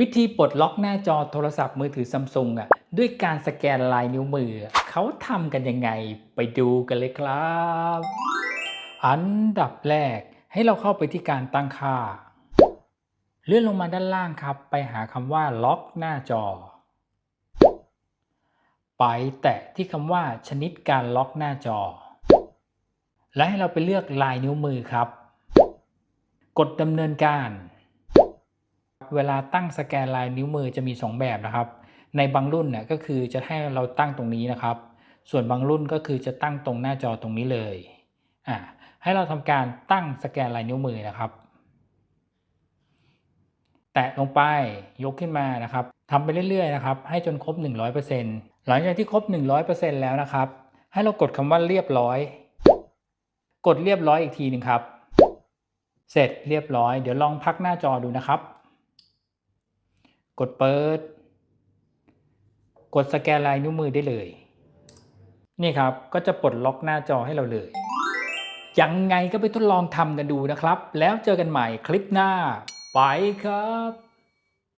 วิธีปลดล็อกหน้าจอโทรศัพท์มือถือซัมซุงอะด้วยการสแกนลายนิ้วมือ เขาทำกันยังไงไปดูกันเลยครับ อันดับแรกให้เราเข้าไปที่การตั้งค่า เลื่อนลงมาด้านล่างครับ ไปหาคำว่าล็อกหน้าจอ ไปแตะที่คำว่าชนิดการล็อกหน้าจอ และให้เราไปเลือกลายนิ้วมือครับ กดดำเนินการ เวลาตั้งสแกนลายนิ้วมือจะมี 2 แบบนะครับ ในบางรุ่นเนี่ยก็คือจะให้เราตั้งตรงนี้นะครับ ส่วนบางรุ่นก็คือจะตั้งตรงหน้าจอตรงนี้เลยอ่าให้เราทำการตั้งสแกนลายนิ้วมือนะครับ แตะลงไปยกขึ้นมานะครับทำไปเรื่อยๆนะครับ ให้จนครบ 100%หลังจากที่ครบ 100%แล้วนะครับ ให้เรากดคำว่าเรียบร้อย กดเรียบร้อยอีกทีหนึ่งครับ เสร็จเรียบร้อย เดี๋ยวลองพักหน้าจอดูนะครับ กดเปิด กดสแกนลายนิ้วมือได้เลย นี่ครับก็จะปลดล็อกหน้าจอให้เราเลย ยังไงก็ไปทดลองทำกันดูนะครับ แล้วเจอกันใหม่คลิปหน้า ไปครับ